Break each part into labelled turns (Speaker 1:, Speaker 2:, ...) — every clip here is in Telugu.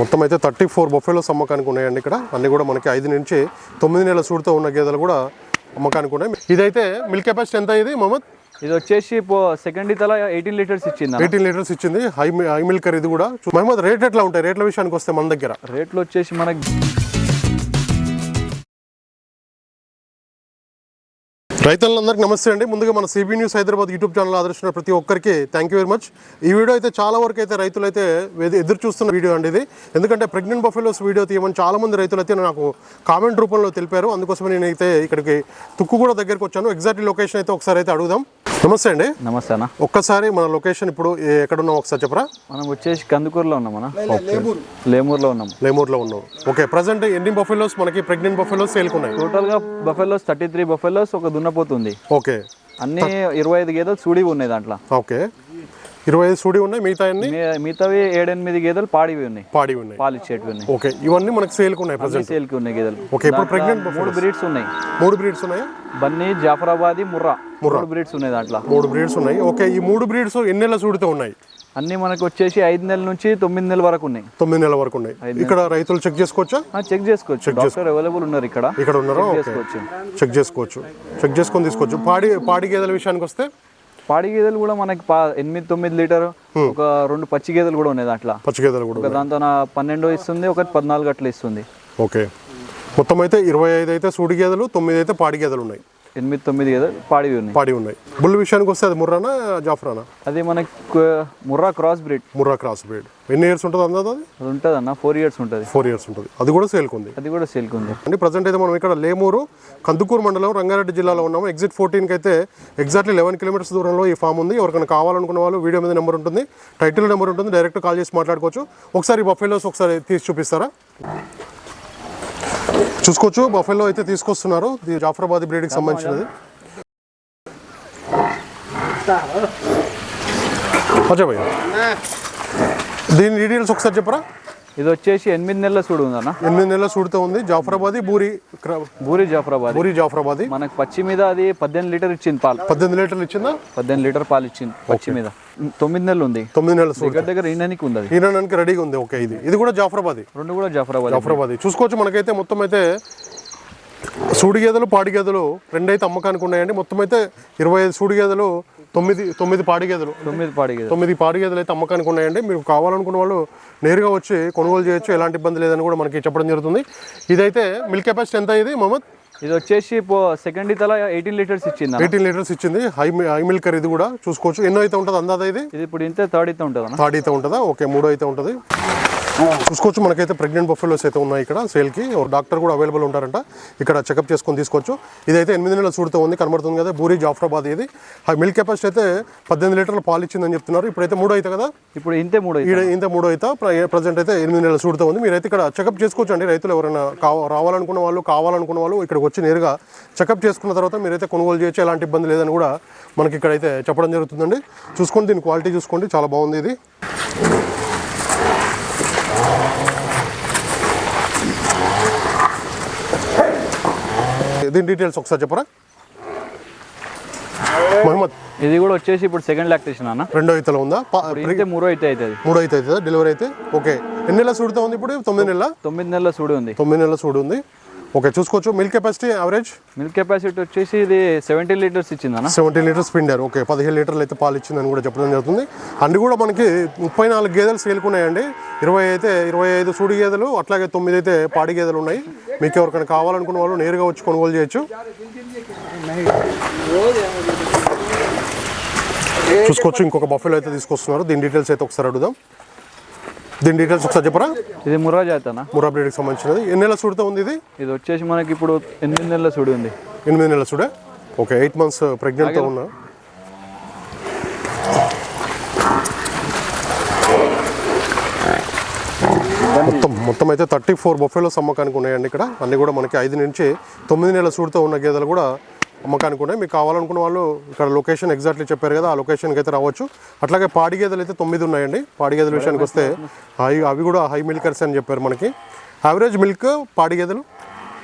Speaker 1: మొత్తం అయితే థర్టీ ఫోర్ బొఫెలోస్ అమ్మకానికి ఉన్నాయండి ఇక్కడ. అన్ని కూడా మనకి ఐదు నుంచి తొమ్మిది నెలల సూడితో ఉన్న గేదెలు కూడా అమ్మకానికి ఉన్నాయి. ఇదైతే మిల్క్ కెపాసిటీ ఎంత ఇది మహమ్మద్?
Speaker 2: ఇది వచ్చేసి సెకండ్ ఇతల ఎయిటీన్ లీటర్స్ ఇచ్చింది.
Speaker 1: ఎయిటీన్ లీటర్స్ ఇచ్చింది. హై హై మిల్కర్ ఇది కూడా. మహమ్మద్ రేట్ ఎట్లా ఉంటాయి? రేట్ల విషయానికి వస్తే మన దగ్గర.
Speaker 2: రేట్లు వచ్చేసి మనకి
Speaker 1: రైతులందరికీ నమస్తే అండి. ముందుగా మన CB news Hyderabad YouTube channel ఆదర్శించిన ప్రతి ఒక్కరికి థ్యాంక్ యూ వెరీ మచ్ ఈ వీడియో అయితే చాలా వరకు అయితే రైతులు అయితే ఎదురు చూస్తున్న వీడియో అండి ఇది. ఎందుకంటే ప్రెగ్నెంట్ బఫెలోస్ వీడియో తీయమని చాలా మంది రైతులు అయితే నాకు కామెంట్ రూపంలో తెలిపారు. అందుకోసమే నేనైతే ఇక్కడికి తుక్కు కూడా దగ్గరికి వచ్చాను. ఎగ్జాక్ట్ లొకేషన్ అయితే ఒకసారి అయితే అడుగుదాం. నమస్తే అండి.
Speaker 2: నమస్తే అన్న.
Speaker 1: ఒక్కసారి మన లొకేషన్ ఇప్పుడు ఎక్కడ ఉన్నాం ఒకసారి చెప్పరా?
Speaker 2: మనం వచ్చేసి కందుకూరులో ఉన్నాం అన్న. లేమూరులో ఉన్నాం.
Speaker 1: లేమూర్లో ఉన్నాం ఓకే ప్రజెంట్ ఎన్ని బఫెలోస్? మనకి ప్రెగ్నెంట్ బఫెలోస్ సేల్కున్నాయి.
Speaker 2: టోటల్గా బఫెలోస్ థర్టీ త్రీ బఫెలోస్ ఒక దున్నపోతుంది.
Speaker 1: ఓకే.
Speaker 2: అన్ని ఇరవై ఐదు గేదెలు సూడి ఉన్నాయి దాంట్లో.
Speaker 1: ఓకే. ఇరవై ఐదు సూడి ఉన్నాయి మిగతా అన్ని
Speaker 2: మిగతావి ఏడెనిమిది గేదెలు పాడివి ఉన్నాయి.
Speaker 1: పాడి ఉన్నాయి.
Speaker 2: పాలు ఇచ్చేటివి ఉన్నాయి.
Speaker 1: ఓకే ఇవన్నీ మనకి సేల్కు ఉన్నాయి ప్రజెంట్
Speaker 2: సేల్కి ఉన్నాయి గేదెలు.
Speaker 1: ఓకే ఇప్పుడు ప్రెగ్నెంట్
Speaker 2: మూడు బ్రీడ్స్ ఉన్నాయి.
Speaker 1: మూడు బ్రీడ్స్ ఉన్నాయా?
Speaker 2: బన్నీ జాఫరాబాది ముర్రా. మూడు బ్రీడ్స్ ఉన్నాయి దాంట్లో.
Speaker 1: మూడు బ్రీడ్స్ ఉన్నాయి. ఓకే ఈ మూడు బ్రీడ్స్ ఎన్ని నెలల సూడితో ఉన్నాయి.
Speaker 2: అన్ని మనకు వచ్చేసి ఐదు నెలల నుంచి తొమ్మిది నెలల వరకు ఉన్నాయి.
Speaker 1: తొమ్మిది నెలల వరకు ఉన్నాయి. ఇక్కడ రైతులు చెక్ చేసుకోవచ్చా?
Speaker 2: చెక్ చేసుకోవచ్చు. డాక్టర్ అవైలబుల్ ఉన్నారు ఇక్కడ.
Speaker 1: ఇక్కడ ఉన్నారా?
Speaker 2: చేసుకోవచ్చు.
Speaker 1: చెక్ చేసుకోవచ్చు. చెక్ చేసుకొని తీసుకోవచ్చు. పాడి పాడి గేదెల విషయానికి వస్తే
Speaker 2: పాడి గేదెలు కూడా మనకి ఎనిమిది తొమ్మిది లీటర్ ఒక రెండు పచ్చి గేదెలు కూడా ఉన్నాయి దాంట్లో.
Speaker 1: పచ్చి గేదెలు కూడా
Speaker 2: దాంతో నా పన్నెండు ఇస్తుంది ఒకటి పద్నాలుగు అట్లా ఇస్తుంది.
Speaker 1: ఓకే. మొత్తం అయితే ఇరవై ఐదు అయితే సూడి గేదెలు తొమ్మిది అయితే పాడి గేదెలు ఉన్నాయి.
Speaker 2: ఎనిమిది తొమ్మిది గేదెలు పాడివి ఉన్నాయి.
Speaker 1: పాడి ఉన్నాయి. బుల్ విషయానికి వస్తే అది ముర్రానా జాఫ్రానా?
Speaker 2: అది మనకి Murrah cross breed
Speaker 1: Murrah cross breed ఎన్ని ఇయర్స్ ఉంటుంది అందా? అది
Speaker 2: ఉంటుంది అన్న ఫోర్ ఇయర్స్ ఉంటుంది.
Speaker 1: ఫోర్ ఇయర్స్ ఉంటుంది. అది కూడా సేల్కుంది
Speaker 2: అది కూడా సేల్కి ఉంది.
Speaker 1: అండి ప్రజెంట్ అయితే మనం ఇక్కడ లేమూరు కందుకూరు మండలం రంగారెడ్డి జిల్లాలో ఉన్నాము. ఎగ్జిట్ ఫోర్టీన్కి అయితే ఎగ్జాక్ట్లీ లెవెన్ కిలోమీటర్స్ దూరంలో ఈ ఫామ్ ఉంది. ఎవరికైనా కావాలనుకున్న వాళ్ళు వీడియో మీద నెంబర్ ఉంటుంది. టైటిల్ నెంబర్ ఉంటుంది. డైరెక్ట్ కాల్ చేసి మాట్లాడుకోవచ్చు. ఒకసారి బఫెలోస్ ఒకసారి తీసి చూపిస్తారా? చూసుకోవచ్చు. బఫెల్లో అయితే తీసుకొస్తున్నారు. ఇది జాఫరాబాద్ బ్రీడ్కి సంబంధించినది. అజయ్ భయ్య. దీని డీటెయిల్స్ ఒకసారి చెప్పరా?
Speaker 2: ఇది వచ్చేసి ఎనిమిది నెలల చూడు ఉందన్న.
Speaker 1: ఎనిమిది నెలల సూడితో ఉంది. జాఫరాబాదీ బూరి
Speaker 2: బూరి జాఫరాబాద్.
Speaker 1: బూరి జాఫరాబాదీ.
Speaker 2: మనకి పచ్చి మీద అది పద్దెనిమిది లీటర్ ఇచ్చింది పాలు.
Speaker 1: పద్దెనిమిది లీటర్లు ఇచ్చిందా?
Speaker 2: పద్దెనిమిది లీటర్ పాలు ఇచ్చింది పచ్చి మీద. తొమ్మిది నెలలు ఉంది.
Speaker 1: తొమ్మిది నెలల సూడి.
Speaker 2: దగ్గర దగ్గర ఈయననికి ఉంది
Speaker 1: ఈనానికి రెడీగా ఉంది. ఓకే ఇది. ఇది కూడా జాఫరాబాదీ.
Speaker 2: రెండు కూడా జాఫరాబాద్.
Speaker 1: జాఫరాబాదీ. చూసుకోవచ్చు మనకైతే. మొత్తం అయితే సూడి గేదెలు పాడి గేదెలు రెండైతే అమ్మకానికి ఉన్నాయండి. మొత్తం అయితే ఇరవై ఐదు సూడి గేదెలు తొమ్మిది తొమ్మిది పాడి గేదెలు
Speaker 2: తొమ్మిది పాడి గేదెలు
Speaker 1: తొమ్మిది పాడి గేదెలు అయితే అమ్మకానికి ఉన్నాయండి. మీరు కావాలనుకున్న వాళ్ళు నేరుగా వచ్చి కొనుగోలు చేయొచ్చు. ఎలాంటి ఇబ్బంది లేదని కూడా మనకి చెప్పడం జరుగుతుంది. ఇదైతే మిల్క్ కెపాసిటీ ఎంత ఇది మహమ్మద్?
Speaker 2: ఇది వచ్చేసి సెకండ్ ఇతల ఎయిటీన్ లీటర్స్ ఇచ్చింది.
Speaker 1: ఎయిటీన్ లీటర్స్ ఇచ్చింది. హై హై మిల్కర్ ఇది కూడా చూసుకోవచ్చు. ఎన్నో అయితే ఉంటుంది అందాదా ఇది?
Speaker 2: ఇది ఇప్పుడు ఇంతే థర్డ్ అయితే ఉంటుంది
Speaker 1: థర్డ్ అయితే ఉంటుందా? ఓకే మూడో అయితే ఉంటుంది. చూసుకోవచ్చు. మనకైతే ప్రెగ్నెంట్ బఫెలోస్ అయితే ఉన్నాయి ఇక్కడ. సేల్కి ఒక డాక్టర్ కూడా అవైలబుల్ ఉంటారంట. ఇక్కడ చెకప్ చేసుకొని తీసుకోవచ్చు. ఇదైతే ఎనిమిది నెలల చూడుతూ ఉంది కనబడుతుంది కదా. బూరి జాఫ్రాబాద్ ఇది. ఆ మిల్క్ కెపాసిటీ అయితే పద్దెనిమిది లీటర్ల పాలు ఇచ్చిందని చెప్తున్నారు. ఇప్పుడైతే మూడో అయితే కదా?
Speaker 2: ఇప్పుడు ఇంతే మూడు
Speaker 1: ఇంత మూడో అయితే. ప్రజెంట్ అయితే ఎనిమిది నెలల చూడుతూ ఉంది. మీరైతే ఇక్కడ చెకప్ చేసుకోవచ్చు అండి. రైతులు ఎవరైనా రావాలనుకున్న వాళ్ళు కావాలనుకున్న వాళ్ళు ఇక్కడికి వచ్చి నేరుగా చెకప్ చేసుకున్న తర్వాత మీరైతే కొనుగోలు చేయొచ్చు. ఎలాంటి ఇబ్బంది లేదని కూడా మనకి ఇక్కడైతే చెప్పడం జరుగుతుందండి. చూసుకోండి దీని క్వాలిటీ చూసుకోండి. చాలా బాగుంది ఇది. దీని డీటెయిల్స్ ఒకసారి చెప్పరా? మహమ్మద్.
Speaker 2: ఇది కూడా వచ్చేసి ఇప్పుడు సెకండ్ లాక్టేషన్ అన్న.
Speaker 1: రెండో ఇతలో ఉందా?
Speaker 2: ఇంతే మూడో అయితే అవుతుంది.
Speaker 1: మూడో అయితే అవుతుందా? డెలివరీ అయితే? ఓకే. ఎన్ని నెలల సూడుతా ఉంది ఇప్పుడు? తొమ్మిది నెలల?
Speaker 2: తొమ్మిది నెలల సూడి ఉంది.
Speaker 1: తొమ్మిది నెలల సూడు ఉంది. ఓకే చూసుకోవచ్చు. Milk capacity average
Speaker 2: milk capacity వచ్చేసి ఇది సెవెంటీన్ లీటర్స్ ఇచ్చింది అన్న
Speaker 1: సెవెంటీ లీటర్స్ పిండారు. ఓకే పదిహేను లీటర్లు అయితే పాలు ఇచ్చిందని కూడా చెప్పడం జరుగుతుంది. అన్ని కూడా మనకి ముప్పై నాలుగు గేదెలు సేల్కున్నాయండి ఇరవై అయితే ఇరవై ఐదు సూడి గేదెలు అట్లాగే తొమ్మిది అయితే పాడి గేదెలు ఉన్నాయి. మీకు ఎవరికైనా కావాలనుకున్న వాళ్ళు నేరుగా వచ్చి కొనుగోలు చేయొచ్చు. చూసుకోవచ్చు ఇంకొక బఫెలో అయితే తీసుకొస్తున్నారు. దీని డీటెయిల్స్ అయితే ఒకసారి అడుగుదాం. దీని డీటెయిల్స్ ఒకసారి చెప్పరా?
Speaker 2: ఇది ముర్రా జాతి అన్న
Speaker 1: మురా బ్రీడ్కి సంబంధించినది. ఎన్ని నెలల సూడుతో ఉంది ఇది?
Speaker 2: ఇది వచ్చేసి మనకి ఇప్పుడు ఎనిమిది నెలల సూడి ఉంది.
Speaker 1: ఎనిమిది నెలల చూడే ఓకే ఎయిట్ మంత్స్ ప్రెగ్నెంట్తో ఉన్నా. మొత్తం మొత్తం అయితే థర్టీ ఫోర్ బొఫెలోస్ అమ్మకానికి ఉన్నాయండి ఇక్కడ. అన్ని కూడా మనకి ఐదు నుంచి తొమ్మిది నెలల సూడితో ఉన్న గేదెలు కూడా అమ్మకానికి ఉన్నాయి మీకు కావాలనుకున్న వాళ్ళు ఇక్కడ లొకేషన్ ఎగ్జాక్ట్లీ చెప్పారు కదా ఆ లొకేషన్కి అయితే రావచ్చు. అట్లాగే పాడి గేదెలు అయితే తొమ్మిది ఉన్నాయండి. పాడి గేదెల విషయానికి వస్తే హై అవి కూడా హై మిల్కర్స్ అని చెప్పారు మనకి. యావరేజ్ మిల్క్ పాడి గేదెలు?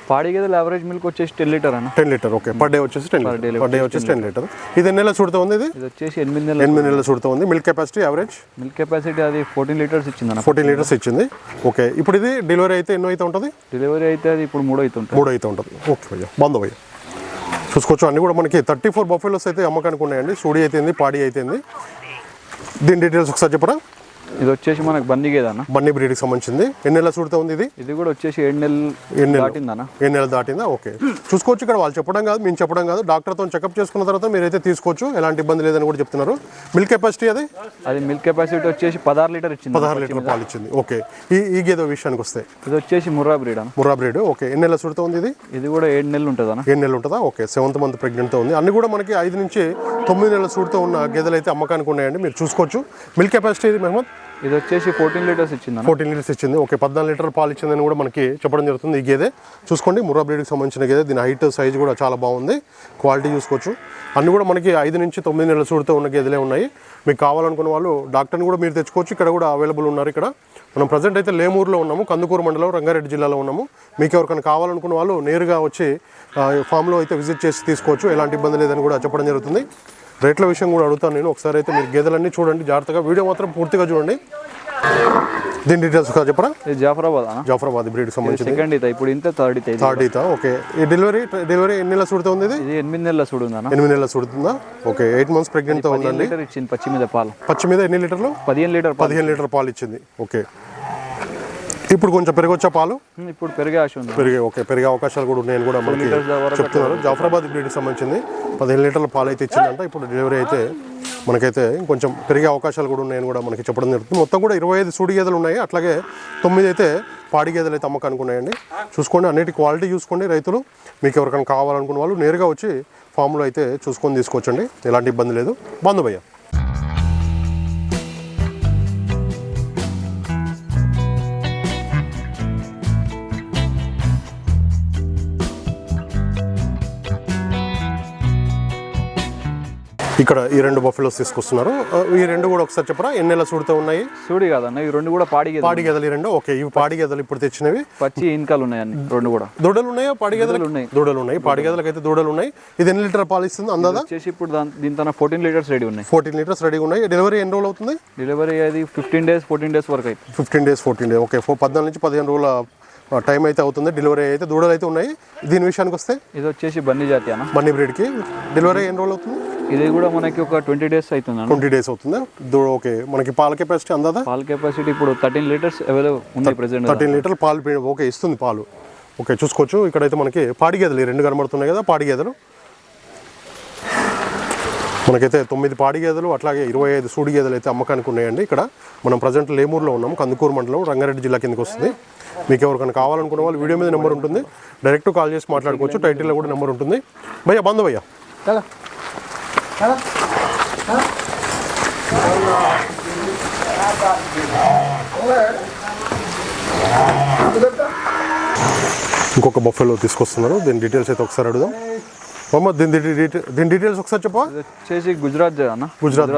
Speaker 2: పాడి గేదెలు యావరేజ్ మిల్క్ వచ్చేసి టెన్ లీటర్ అన్న.
Speaker 1: Ten litre okay per day వచ్చేసి టెన్
Speaker 2: day
Speaker 1: పర్ డే వచ్చేసి టెన్ లీటర్ ఇది ఎన్ని నెలల సుడుతూ ఉంది ఇది?
Speaker 2: వచ్చేసి ఎనిమిది నెలల.
Speaker 1: ఎనిమిది నెలల సుడుతూ ఉంది. Milk capacity average
Speaker 2: milk capacity అది ఫోర్టీన్ లీటర్స్ ఇచ్చిందన్న.
Speaker 1: ఫోర్టీన్ లీటర్స్ ఇచ్చింది. ఓకే ఇప్పుడు ఇది డెలివరీ అయితే ఎన్నో అయితే ఉంటుంది?
Speaker 2: డెలివరీ అయితే అది ఇప్పుడు మూడు అవుతుంటుంది
Speaker 1: మూడు అయితే ఉంటుంది. ఓకే భయ్య. బంద్ భయ్య. చూసుకోవచ్చు. అన్నీ కూడా మనకి థర్టీ ఫోర్ బఫెలోస్ అయితే అమ్మకానికి ఉన్నాయండి. సూడి అయితేంది పాడి అయితేంది. దీని డీటెయిల్స్ ఒకసారి చెప్పరా?
Speaker 2: ఇది వచ్చేసి మనకు బండి గేదె అన్న
Speaker 1: బన్నీ బ్రీడ్కి సంబంధించింది. ఎన్ని నెలల సుడుతూ ఉంది ఇది?
Speaker 2: ఇది కూడా వచ్చేసి ఏడు నెలలు
Speaker 1: ఎన్ని నెలలు?
Speaker 2: దాటిందన్న
Speaker 1: ఏ నెల దాటిందా? ఓకే. చూసుకోవచ్చు ఇక్కడ వాళ్ళు చెప్పడం కాదు మేము చెప్పడం కాదు. డాక్టర్తో చెకప్ చేసుకున్న తర్వాత మీరైతే తీసుకోవచ్చు. ఎలాంటి ఇబ్బంది లేదని కూడా చెప్తున్నారు. మిల్క్ కెపాసిటీ అది?
Speaker 2: అది మిల్క్ కెపాసిటీ వచ్చేసి పదహారు లీటర్ ఇచ్చింది.
Speaker 1: పదహారు లీటర్ పాలు ఇచ్చింది. ఓకే. ఈ ఈ గేదె విషయానికి వస్తే?
Speaker 2: ఇది వచ్చేసి ముర్రా బ్రీడ్ అన్న.
Speaker 1: ముర్రా బ్రీడ్. ఓకే. ఎన్ని నెలల సుడుతూ ఉంది ఇది?
Speaker 2: ఇది కూడా ఏడు నెలలు ఉంటుంది అన్న
Speaker 1: ఏడు నెలలు ఉంటుందా? ఓకే. సెవెంత్ మంత్ ప్రెగ్నెంట్తో ఉంది. అన్ని కూడా మనకి ఐదు నుంచి తొమ్మిది నెలల సూడుతో ఉన్న గేదెలు అయితే అమ్మకానికి ఉన్నాయండి. మీరు చూసుకోవచ్చు. Milk capacity Mohammed?
Speaker 2: ఇది వచ్చేసి ఫోర్టీన్ లీటర్స్ ఇచ్చింది
Speaker 1: ఫోర్టీన్ లీటర్స్ ఇచ్చింది. ఓకే పద్నాలుగు లీటర్ పాలు ఇచ్చిందని కూడా మనకి చెప్పడం జరుగుతుంది ఈ గేదె. చూసుకోండి ముర్రా బ్రీడ్కి సంబంధించిన గేదె. దీని హైట్ సైజ్ కూడా చాలా బాగుంది. క్వాలిటీ చూసుకోవచ్చు. అన్ని కూడా మనకి ఐదు నుంచి తొమ్మిది నెలల సూడుతో ఉన్న గేదెలే ఉన్నాయి. మీకు కావాలనుకున్న వాళ్ళు డాక్టర్ని కూడా మీరు తెచ్చుకోవచ్చు. ఇక్కడ కూడా అవైలబుల్ ఉన్నారు ఇక్కడ. మనం ప్రజెంట్ అయితే లేమూరులో ఉన్నాము కందుకూరు మండలం రంగారెడ్డి జిల్లాలో ఉన్నాము. మీకు ఎవరికైనా కావాలనుకున్న వాళ్ళు నేరుగా వచ్చి ఫామ్లో అయితే విజిట్ చేసి తీసుకోవచ్చు. ఎలాంటి ఇబ్బంది లేదని కూడా చెప్పడం జరుగుతుంది. రేట్ల విషయం కూడా అడుగుతాను నేను. ఒకసారి అయితే మీరు గేదెలన్నీ చూడండి జాగ్రత్తగా. వీడియో మాత్రం పూర్తిగా చూడండి. దీని డీటెయిల్స్ ఒకసారి చెప్పరా?
Speaker 2: జాఫరాబాద్?
Speaker 1: జాఫరాబాద్ బ్రీడ్కి సంబంధించింది.
Speaker 2: సెకండ్ ఇత ఇప్పుడు ఇంత థర్డ్ ఇత
Speaker 1: థర్డ్ ఈత ఓకే. ఈ డెలివరీ డెలివరీ ఎన్ని నెలల సుడుతూ ఉంది ఇది?
Speaker 2: ఎనిమిది నెలల చూడు ఉందన్న
Speaker 1: ఎనిమిది నెలల సుడుతుందా? ఓకే. ఎయిట్ మంత్స్ ప్రెగ్నెంట్తో
Speaker 2: పదిహేను
Speaker 1: ఉందండి.
Speaker 2: లీటర్ ఇచ్చింది పచ్చి మీద పాలు.
Speaker 1: పచ్చి మీద ఎన్ని లీటర్లు?
Speaker 2: పదిహేను లీటర్ పాలు
Speaker 1: పదిహేను లీటర్ పాలు ఇచ్చింది. ఓకే. ఇప్పుడు కొంచెం పెరగొచ్చా పాలు?
Speaker 2: ఇప్పుడు పెరిగే ఉంది.
Speaker 1: పెరిగే ఓకే పెరిగే అవకాశాలు కూడా ఉన్నాయని కూడా మనకి చెప్తున్నారు. జాఫరాబాద్ బ్రీడ్కి సంబంధించింది. పదిహేను లీటర్ల పాలు అయితే ఇచ్చిందంట. ఇప్పుడు డెలివరీ అయితే మనకైతే కొంచెం పెరిగే అవకాశాలు కూడా ఉన్నాయని కూడా మనకి చెప్పడం జరుగుతుంది. మొత్తం కూడా ఇరవై ఐదు సూడి గేదెలు ఉన్నాయి. అట్లాగే తొమ్మిది అయితే పాడి గేదెలు అయితే అమ్మకానికి ఉన్నాయండి. చూసుకోండి అన్నిటి క్వాలిటీ చూసుకోండి రైతులు. మీకు ఎవరికైనా కావాలనుకున్న వాళ్ళు నేరుగా వచ్చి ఫామ్లో అయితే చూసుకొని తీసుకోవచ్చండి ఎలాంటి ఇబ్బంది లేదు. బంధు భయ్య ఇక్కడ ఈ రెండు బఫెలోస్ తీసుకొస్తున్నారు. ఈ రెండు కూడా ఒకసారి చెప్పరా? ఎన్ని నెలల సూడితో ఉన్నాయి?
Speaker 2: చూడి కాదన్న ఈ రెండు కూడా పాడి గేదెలు.
Speaker 1: పాడి గేదెలు ఈ రెండు? ఓకే ఇవి పాడి గేదెలు ఇప్పుడు తెచ్చినవి.
Speaker 2: పచ్చి ఇన్కాలు ఉన్నాయి అన్ని రెండు కూడా.
Speaker 1: దూడలు ఉన్నాయా పాడి గేదెలు
Speaker 2: ఉన్నాయి.
Speaker 1: దూడలు ఉన్నాయి పాడి గేదెలకు అయితే దూడలు ఉన్నాయి ఇది ఎన్ని లీటర్ పాలు ఇస్తుంది అందాదా?
Speaker 2: వచ్చేసి ఇప్పుడు దాని దీంతో ఫోర్టీన్ లీటర్స్ రెడీ ఉన్నాయి.
Speaker 1: ఫోర్టీన్ లీటర్స్ రెడీగా ఉన్నాయి. డెలివరీ ఎన్ని రోజులు అవుతుంది?
Speaker 2: డెలివరీ అది ఫిఫ్టీన్ డేస్ ఫోర్టీన్ డేస్ వరకు అయితే
Speaker 1: fifteen days fourteen days. Okay పద్నాలుగు నుంచి పదిహేను రోజుల టైం అయితే అవుతుంది. డెలివరీ అయితే దూడలు అయితే ఉన్నాయి. దీని విషయానికి వస్తే?
Speaker 2: ఇది వచ్చేసి బన్నీ జాతి అన్న.
Speaker 1: బన్నీ బ్రీడ్కి. డెలివరీ ఎన్ని రోజులు అవుతుంది?
Speaker 2: ఇది కూడా మనకి ఒక ట్వంటీ డేస్ అవుతుంది? అన్న
Speaker 1: ట్వంటీ డేస్ అవుతుందా? ఓకే. మనకి పాల కెపాసిటీ అందాదా?
Speaker 2: పాల్ కెపాసిటీ ఇప్పుడు థర్టీన్ లీటర్స్ అవైలబుల్ ఉంది ప్రెసెంట్
Speaker 1: థర్టీన్ లీటర్లు పాలు ఓకే ఇస్తుంది పాలు. ఓకే చూసుకోవచ్చు. ఇక్కడైతే మనకి పాడి గేదెలు రెండు కనబడుతున్నాయి కదా పాడి గేదెలు. మనకైతే తొమ్మిది పాడి గేదెలు అట్లాగే ఇరవై ఐదు సూడి గేదెలు అయితే అమ్మకానికి ఉన్నాయండి ఇక్కడ. మనం ప్రజెంట్ లేమూరులో ఉన్నాం కందుకూరు మండలం రంగారెడ్డి జిల్లా కిందకి వస్తుంది. మీకు ఎవరికైనా కావాలనుకున్న వాళ్ళు వీడియో మీద నెంబర్ ఉంటుంది. డైరెక్ట్ కాల్ చేసి మాట్లాడుకోవచ్చు టైటిల్లో కూడా నెంబర్ ఉంటుంది. భయ్యా బంధు భయ్యా ఇంకొక బొఫెలో తీసుకొస్తున్నారు. దీని డీటెయిల్స్ అయితే ఒకసారి అడుగుదాం. అమ్మ దీని దీని డీటెయిల్స్ ఒకసారి చెప్పా
Speaker 2: ఇది వచ్చేసి గుజరాత్ అన్న.
Speaker 1: గుజరాత్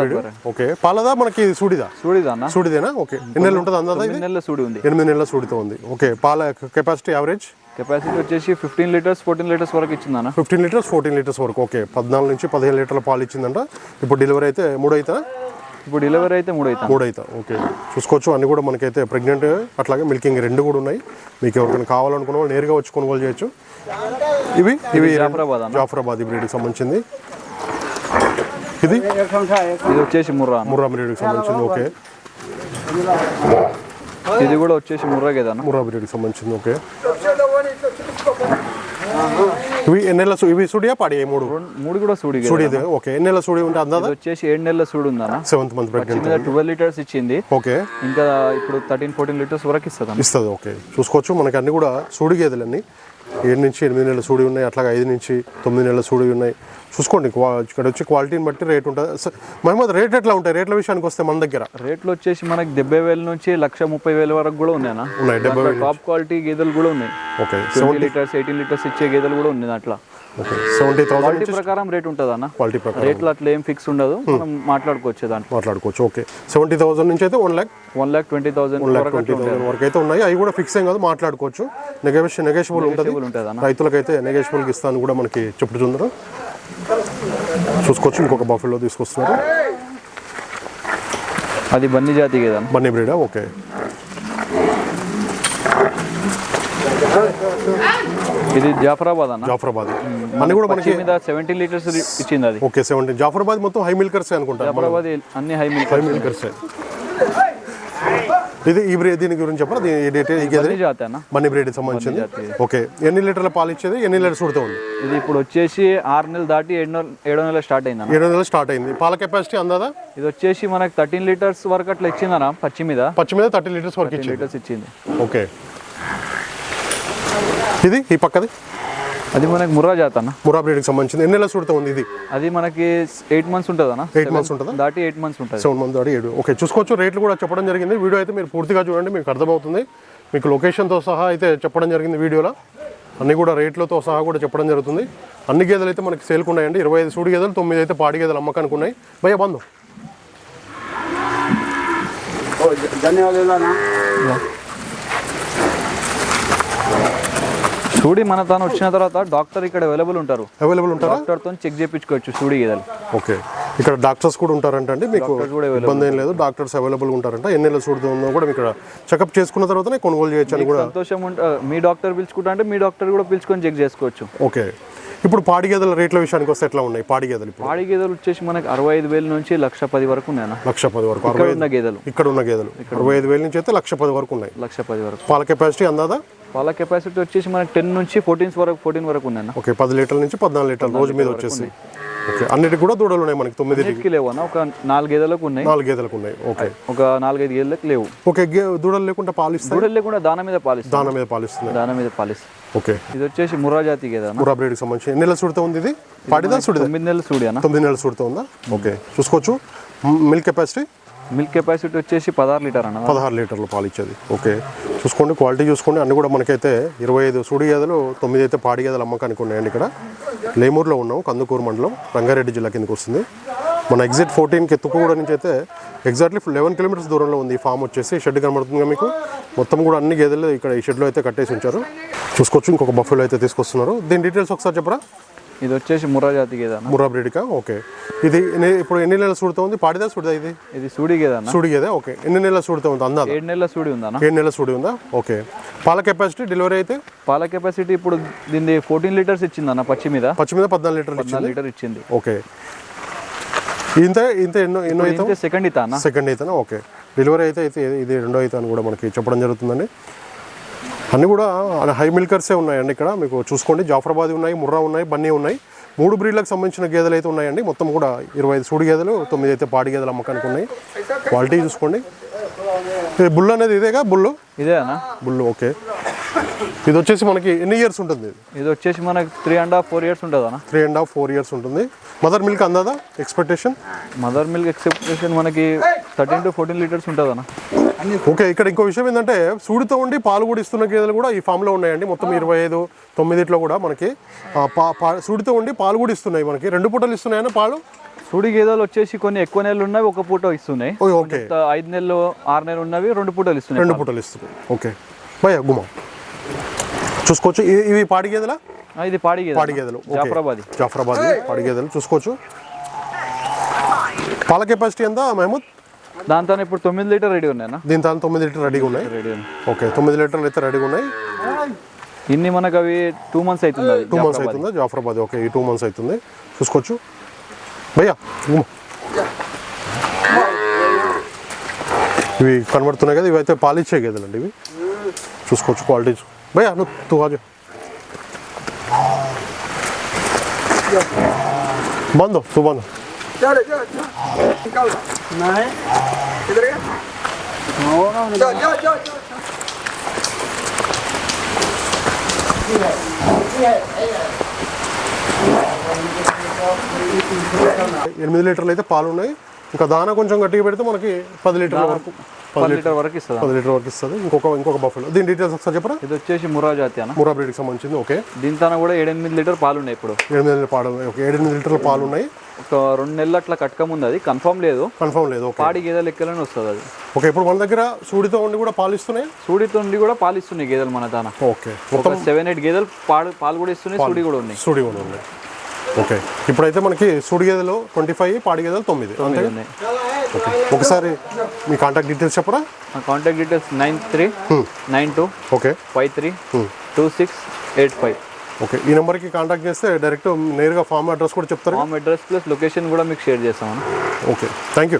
Speaker 1: ఓకే. పాలదా? మనకి సూడిదా?
Speaker 2: చూడిదా అన్న.
Speaker 1: సూడిదేనా? ఓకే. ఎన్ని నెలలు ఉంటుంది
Speaker 2: తొమ్మిది నెలల సూడి ఉంది.
Speaker 1: ఎనిమిది నెలల సూడితో ఉంది. ఓకే. పాల కెపాసిటీ యావరేజ్
Speaker 2: కెపాసిటీ వచ్చేసి ఫిఫ్టీన్ లీటర్స్ ఫోర్టీన్ లీటర్స్ వరకు ఇచ్చింది
Speaker 1: ఫిఫ్టీన్ లీటర్స్ ఫోర్టీన్ లీటర్స్ వరకు. ఓకే పద్నాలుగు నుంచి పదిహేను లీటర్ల పాలు ఇచ్చిందంట. ఇప్పుడు డెలివరీ అయితే మూడు అయితే
Speaker 2: ఇప్పుడు డెలివరీ అయితే మూడు అవుతాను
Speaker 1: మూడు అయితే ఓకే. చూసుకోవచ్చు అన్ని కూడా మనకైతే ప్రెగ్నెంట్ అట్లాగే మిల్కింగ్ రెండు కూడా ఉన్నాయి. మీకు ఎవరికైనా కావాలనుకున్న వాళ్ళు నేరుగా వచ్చి కొనుగోలు చేయొచ్చు. ఇవి? ఇవి
Speaker 2: జాఫరాబాద్
Speaker 1: జాఫరాబాద్ బ్రీడ్కి సంబంధించింది. ఇది?
Speaker 2: ఇది వచ్చేసి ముర్రా
Speaker 1: ముర్రా బ్రీడ్కి సంబంధించింది ఓకే.
Speaker 2: ఇది కూడా వచ్చేసి ముర్రా అన్న.
Speaker 1: ముర్రా బ్రీడ్కి సంబంధించింది ఓకే. ఇవి ఎన్ని నెలల ఇవి సుడియా పాడి మూడు?
Speaker 2: మూడు కూడా సూడి
Speaker 1: సుడి ఓకే. ఎన్ని నెలల సుడి ఉంటే
Speaker 2: ఇది వచ్చేసి ఏడు నెలల సూడి ఉందన్న.
Speaker 1: Seventh month
Speaker 2: pregnant. Twelve litres ఇచ్చింది.
Speaker 1: ఓకే.
Speaker 2: ఇంకా ఇప్పుడు థర్టీన్ ఫోర్టీన్ లీటర్స్ వరకు ఇస్తుంది
Speaker 1: ఇస్తుంది. ఓకే. చూసుకోవచ్చు. మనకి అన్ని కూడా సూడి గేదెలన్నీ ఏడు నుంచి ఎనిమిది నెలల సూడి ఉన్నాయి అట్లాగే ఐదు నుంచి తొమ్మిది నెలల సూడి ఉన్నాయి. చూసుకోండి ఇక్కడ వచ్చి క్వాలిటీని బట్టి రేట్ ఉంటుంది. మహమ్మద్ రేట్ ఎట్లా ఉంటాయి? రేట్ల విషయానికి వస్తే మన దగ్గర.
Speaker 2: రేట్లు వచ్చేసి మనకి డెబ్బై వేల నుంచి లక్ష ముప్పై వేల వరకు కూడా ఉన్నాయన్న.
Speaker 1: ఉన్నాయి డెబ్బై
Speaker 2: టాప్ క్వాలిటీ గేదెలు కూడా ఉన్నాయి.
Speaker 1: Okay
Speaker 2: twenty litres eighteen litres ఇచ్చే గేదెలు కూడా ఉన్నాయి దాంట్లో
Speaker 1: ఓకే. సెవెంటీ థౌసండ్
Speaker 2: ప్రకారం రేట్ ఉంటుంది అన్న?
Speaker 1: క్వాలిటీ ప్రకారం.
Speaker 2: రేట్లు అట్లా ఏం ఫిక్స్ ఉండదు. మనం మాట్లాడుకోవచ్చు దాంట్లో.
Speaker 1: మాట్లాడుకోవచ్చు. ఓకే సెవెంటీ థౌసండ్ నుంచి అయితే one lakh
Speaker 2: one lakh twenty thousand
Speaker 1: one lakh twenty thousand వరకు అయితే ఉన్నాయి. అవి కూడా ఫిక్స్ ఏం కాదు. మాట్లాడుకోవచ్చు. నెగోషియబుల్ ఉంటుంది. రైతులకైతే నెగోషియబుల్కి ఇస్తాను కూడా మనకి చెప్పుతున్నారు చూసుకోవచ్చు. ఇంకొక బఫెలో తీసుకొస్తున్నారు.
Speaker 2: అది బన్నీ జాతి కదా
Speaker 1: బన్నీ బ్రీడా? ఓకే
Speaker 2: ఇది జాఫరాబాద్ అన్న.
Speaker 1: జాఫరాబాద్. అన్ని కూడా మనకి
Speaker 2: మీద సెవెంటీ లీటర్స్ ఇచ్చింది అది.
Speaker 1: ఓకే సెవెంటీన్ జాఫరాబాద్ మొత్తం హై మిల్కర్స్ అనుకుంటా
Speaker 2: జాఫరాబాద్ అన్ని హై మిల్క్
Speaker 1: హై మిల్కర్స్ ఇది ఈ బ్రీడ్ దీని గురించి చెప్పరా? దీని
Speaker 2: అన్న.
Speaker 1: బన్నీ బ్రీడ్ సంబంధించింది? ఓకే ఎన్ని లీటర్ల పాలు ఇచ్చేది? ఎన్ని లీటర్స్ ఉడుతూ ఉంది?
Speaker 2: ఇది ఇప్పుడు వచ్చేసి ఆరు నెలలు దాటి ఏడు ఏడో నెలలు స్టార్ట్ అయింది అన్న.
Speaker 1: ఏడు నెలలు స్టార్ట్ అయింది. పాల కెపాసిటీ అందాదా?
Speaker 2: ఇది వచ్చేసి మనకి థర్టీన్ లీటర్స్ వరకు అట్లా ఇచ్చిందన్న పచ్చి మీద.
Speaker 1: పచ్చి మీద థర్టీ లీటర్స్ వరకు ఇచ్చింది.
Speaker 2: లీటర్స్ ఇచ్చింది.
Speaker 1: ఓకే. ఇది ఈ పక్కది?
Speaker 2: అది మనకి ముర్రా జాత అన్న.
Speaker 1: మురా బ్రీడ్కి సంబంధించింది. ఎన్ని నెలలు ఉడుతూ ఉంది ఇది?
Speaker 2: అది మనకి ఎయిట్ మంత్స్ ఉంటుంది అన్న
Speaker 1: ఎయిట్ మంత్స్ ఉంటుందా?
Speaker 2: దాటి ఎయిట్ మంత్స్ ఉంటుంది.
Speaker 1: సెవెన్ మంత్ దాటి ఏడు. ఓకే చూసుకోవచ్చు. రేట్లు కూడా చెప్పడం జరిగింది. వీడియో అయితే మీరు పూర్తిగా చూడండి మీకు అర్థమవుతుంది. మీకు లొకేషన్తో సహా అయితే చెప్పడం జరిగింది వీడియోలో. అన్ని కూడా రేట్లతో సహా కూడా చెప్పడం జరుగుతుంది. అన్ని గేదెలు అయితే మనకి సేల్కి ఉన్నాయండి. ఇరవై ఐదు సూడి గేదెలు తొమ్మిది అయితే పాడి గేదెలు అమ్మకానికి ఉన్నాయి. భయ్య బంధు.
Speaker 2: సూడి మన తాను వచ్చిన తర్వాత డాక్టర్ ఇక్కడ అవైలబుల్ ఉంటారు.
Speaker 1: అవైలబుల్ ఉంటారా?
Speaker 2: డాక్టర్తో చెక్ చేయించుకోవచ్చు సూడి గేదెలు
Speaker 1: ఓకే. ఇక్కడ డాక్టర్స్ కూడా ఉంటారంట అండి మీకు ఇబ్బంది ఏం లేదు. డాక్టర్స్ అవైలబుల్ ఉంటారంట. ఎన్ని నెలలు సూడుతుందో కూడా ఇక్కడ చెకప్ చేసుకున్న తర్వాతనే కొనుగోలు చేయొచ్చు అని కూడా
Speaker 2: సంతోషం ఉంటే మీ డాక్టర్ పిలుచుకుంటా అంటే మీ డాక్టర్ కూడా పిలుచుకొని చెక్ చేసుకోవచ్చు.
Speaker 1: ఓకే. ఇప్పుడు పాడి గేదెల రేట్ల విషయానికి వస్తే ఎట్లా ఉన్నాయి పాడి గేదెలు
Speaker 2: పాడి గేదెలు వచ్చేసి మనకి అరవై ఐదు వేల నుంచి లక్ష పది వరకు ఉన్నాయన్న
Speaker 1: లక్ష పది వరకు. అరవై
Speaker 2: ఉన్న గేదెలు.
Speaker 1: ఇక్కడ ఉన్న గేదెలు. అరవై ఐదు వేల నుంచి అయితే లక్ష పది వరకు ఉన్నాయి.
Speaker 2: లక్ష పది వరకు.
Speaker 1: పాల కెపాసిటీ అందాదా?
Speaker 2: వాళ్ళ కెపాసిటీ వచ్చేసి మనకి టెన్ నుంచి ఫోర్టీన్స్ వరకు ఫోర్టీన్ వరకు ఉన్నాయన్న
Speaker 1: ఓకే పది లీటర్ల నుంచి పద్నాలుగు లీటర్ల రోజు మీద వచ్చేసి. ఓకే అన్నిటికి కూడా దూడలు ఉన్నాయి మనకి తొమ్మిది
Speaker 2: లేవు అన్న ఒక నాలుగు గేదెలకు ఉన్నాయి.
Speaker 1: నాలుగు గేదెలకు ఉన్నాయి ఓకే.
Speaker 2: ఒక నాలుగైదు గేదెలకు లేవు.
Speaker 1: ఓకే దూడలు లేకుండా పాలిస్తాయి?
Speaker 2: దూడలు లేకుండా దాన మీద పాలిస్తాం
Speaker 1: దాన మీద పాలిస్తున్నాయి.
Speaker 2: దాన మీద పాలిస్తాం
Speaker 1: ఓకే.
Speaker 2: ఇది వచ్చేసి ముర్రా జాతి గేదె అన్న?
Speaker 1: మురా బ్రీడ్కి సంబంధించి ఎన్ని నెలలు సుడుతూ ఉంది ఇది? పాడిదా సుడిదా?
Speaker 2: తొమ్మిది నెలలు అన్న.
Speaker 1: తొమ్మిది నెలలు సుడుతూ ఉందా? ఓకే చూసుకోవచ్చు. Milk capacity?
Speaker 2: మిల్క్ కెపాసిటీ వచ్చేసి పదహారు లీటర్ అన్న.
Speaker 1: పదహారు లీటర్లు పాలు ఇచ్చేది. ఓకే. చూసుకోండి క్వాలిటీ చూసుకోండి. అన్ని కూడా మనకైతే ఇరవై ఐదు సూడి గేదెలు తొమ్మిది అయితే పాడి గేదెలు అమ్మకానికి ఉన్నాయండి ఇక్కడ. లేమూరులో ఉన్నాం కందుకూరు మండలం రంగారెడ్డి జిల్లా కిందకి వస్తుంది. మన ఎగ్జిట్ ఫోర్టీన్కి ఎత్తుకూడ నుంచి అయితే ఎగ్జాక్ట్లీ లెవెన్ కిలోమీటర్స్ దూరంలో ఉంది ఈ ఫామ్ వచ్చేసి. షెడ్ కనబడుతుందిగా మీకు? మొత్తం కూడా అన్ని గేదెలు ఇక్కడ ఈ షెడ్లో అయితే కట్టేసి ఉంచారు. చూసుకోవచ్చు ఇంకొక బఫెలో అయితే తీసుకొస్తున్నారు. దీని డీటెయిల్స్ ఒకసారి చెప్పరా?
Speaker 2: ఇది వచ్చేసి ముర్రా జాతి గేదె అన్న
Speaker 1: మురా బ్రీడ్కా ఓకే. ఇది ఇప్పుడు ఎన్ని నెలలు సుడుతూ ఉంది? పాడిదా సుడిదా ఇది?
Speaker 2: ఇది సూడి గేదె
Speaker 1: సుడి గేదే ఓకే. ఎన్ని నెలలు సుడుతూ ఉంది అందాదా?
Speaker 2: ఏడు నెలల సూడి ఉందన్న?
Speaker 1: ఏడు నెలల సుడి ఉందా? ఓకే. పాల కెపాసిటీ డెలివరీ అయితే?
Speaker 2: పాల కెపాసిటీ ఇప్పుడు దీన్ని ఫోర్టీన్ లీటర్స్ ఇచ్చింది అన్న పచ్చి మీద
Speaker 1: పచ్చి మీద పద్నాలుగు లీటర్లు
Speaker 2: పద్నాలుగు లీటర్ ఇచ్చింది.
Speaker 1: ఓకే. ఇంత ఇంత ఎన్నో ఎన్నో అయితే
Speaker 2: సెకండ్ ఇతా అన్న
Speaker 1: సెకండ్ అయితేనా ఓకే. డెలివరీ అయితే అయితే ఇది రెండో అయితే అని కూడా మనకి చెప్పడం జరుగుతుందండి. అన్నీ కూడా హై మిల్కర్సే ఉన్నాయండి ఇక్కడ. మీకు చూసుకోండి జాఫరాబాద్ ఉన్నాయి ముర్రా ఉన్నాయి బన్నీ ఉన్నాయి. మూడు బ్రీడ్లకు సంబంధించిన గేదెలు అయితే ఉన్నాయండి. మొత్తం కూడా ఇరవై ఐదు సూడి గేదెలు తొమ్మిది అయితే పాడి గేదెలు అమ్మకానికి ఉన్నాయి. క్వాలిటీ చూసుకోండి. బుల్ అనేది ఇదేగా బుల్లు?
Speaker 2: ఇదే అన్న
Speaker 1: బుల్లు ఓకే. ఇది వచ్చేసి మనకి ఎన్ని ఇయర్స్ ఉంటుంది ఇది?
Speaker 2: ఇది వచ్చేసి మనకి three and half four years ఉంటుంది అన్న
Speaker 1: three and half four years ఉంటుంది. మదర్ మిల్క్ అందాదా? ఎక్స్పెక్టేషన్
Speaker 2: మదర్ మిల్క్ ఎక్సెప్టేషన్ మనకి థర్టీన్ టు ఫోర్టీన్ లీటర్స్ ఉంటుంది అన్న
Speaker 1: ఓకే ఇక్కడ ఇంకో విషయం ఏంటంటే సూడితో ఉండి పాలు కూడా ఇస్తున్న గేదెలు కూడా ఈ ఫామ్లో ఉన్నాయండి. మొత్తం ఇరవై ఐదు తొమ్మిదిట్లో కూడా మనకి సూడితో ఉండి పాలు కూడా ఇస్తున్నాయి మనకి. రెండు పూటలు ఇస్తున్నాయన్న పాలు?
Speaker 2: సూడి గేదెలు వచ్చేసి కొన్ని ఎక్కువ నెలలు ఉన్నవి ఒక పూట ఇస్తున్నాయి.
Speaker 1: ఓకే.
Speaker 2: ఐదు నెలలు ఆరు నెలలు ఉన్నవి రెండు పూటలు ఇస్తున్నాయి
Speaker 1: రెండు పూటలు ఇస్తున్నాయి. ఓకే. భయ గుమ్మ. చూసుకోవచ్చు. ఇవి- పాడి గేదెలా?
Speaker 2: ఇది పాడి గేదె
Speaker 1: పాడి. గేదెలు.
Speaker 2: జాఫరాబాదీ.
Speaker 1: జాఫరాబాద్ పాడి గేదెలు. చూసుకోవచ్చు. పాల కెపాసిటీ ఎంత మహమూద్?
Speaker 2: దాంతో ఇప్పుడు తొమ్మిది లీటర్ రెడీ ఉన్నాయి
Speaker 1: తాను తొమ్మిది లీటర్ రెడీగా ఉన్నాయి?
Speaker 2: రెడీ ఉన్నాయి
Speaker 1: ఓకే తొమ్మిది లీటర్లు అయితే రెడీగా ఉన్నాయి.
Speaker 2: ఇన్ని మనకు అవి టూ మంత్స్ అవుతుంది
Speaker 1: టూ మంత్స్ అవుతుందా? జాఫరాబాద్ ఓకే ఈ టూ మంత్స్ అవుతుంది. చూసుకోవచ్చు. భయ్యా. ఇవి కనబడుతున్నాయి కదా ఇవైతే పాలిచ్చే గేదెలండి ఇవి. చూసుకోవచ్చు క్వాలిటీ భయ్యా నువ్వు తూ ఆజు బంద్ తూ బంద్.
Speaker 3: चलो चलो निकाल नहीं किधर गया चलो चलो चलो चलो
Speaker 1: ఎనిమిది లీటర్లు అయితే పాలు ఉన్నాయి ఇంకా దానా కొంచెం గట్టిగా పెడితే మనకి పది లీటర్ల వరకు
Speaker 2: పది లీటర్ వరకు ఇస్తుంది
Speaker 1: పది లీటర్ వరకు ఇస్తుంది ఇంకొక ఇంకొక బఫెలో దీని డీటెయిల్స్ ఒకసారి చెప్పరా
Speaker 2: ఇది వచ్చేసి మురా జాతి అన్న
Speaker 1: మురా బ్రీడ్కి సంబంధించింది ఓకే
Speaker 2: దీని తన కూడా ఏడెనిమిది లీటర్ పాలు ఉన్నాయి ఇప్పుడు
Speaker 1: ఎనిమిది నెలల పాలు ఒక ఏడెనిమిది లీటర్ల పాలు ఉన్నాయి
Speaker 2: ఒక రెండు నెలలు అట్లా కట్టక ముందు అది. కన్ఫర్మ్ లేదు.
Speaker 1: కన్ఫర్మ్ లేదు
Speaker 2: పాడి గేదెల లెక్కలోనే వస్తుంది అది.
Speaker 1: ఓకే ఇప్పుడు మన దగ్గర సూడితో ఉండి కూడా పాలు ఇస్తున్నాయి
Speaker 2: సూడితోండి కూడా పాలు ఇస్తున్నాయి గేదెలు మన దాన.
Speaker 1: ఓకే.
Speaker 2: ఒక సెవెన్ ఎయిట్ గేదెలు పాలు పాలు కూడా ఇస్తున్నాయి సూడి కూడా ఉన్నాయి.
Speaker 1: సూడి కూడా ఉన్నాయి. ఓకే. ఇప్పుడైతే మనకి సూడి గేదెలు ట్వంటీ ఫైవ్ పాడి గేదెలు తొమ్మిది.
Speaker 2: ఉన్నాయి.
Speaker 1: ఓకే. ఒకసారి మీ కాంటాక్ట్ డీటెయిల్స్ చెప్పరా?
Speaker 2: మా contact details nine three nine two
Speaker 1: okay.
Speaker 2: Five three two six eight five
Speaker 1: okay ఈ నెంబర్కి కాంటాక్ట్ చేస్తే డైరెక్ట్ నేరుగా ఫామ్ అడ్రస్ కూడా చెప్తారు.
Speaker 2: ఫామ్ అడ్రస్ ప్లస్ లొకేషన్ కూడా మీకు షేర్ చేస్తాం
Speaker 1: ఓకే థ్యాంక్ యూ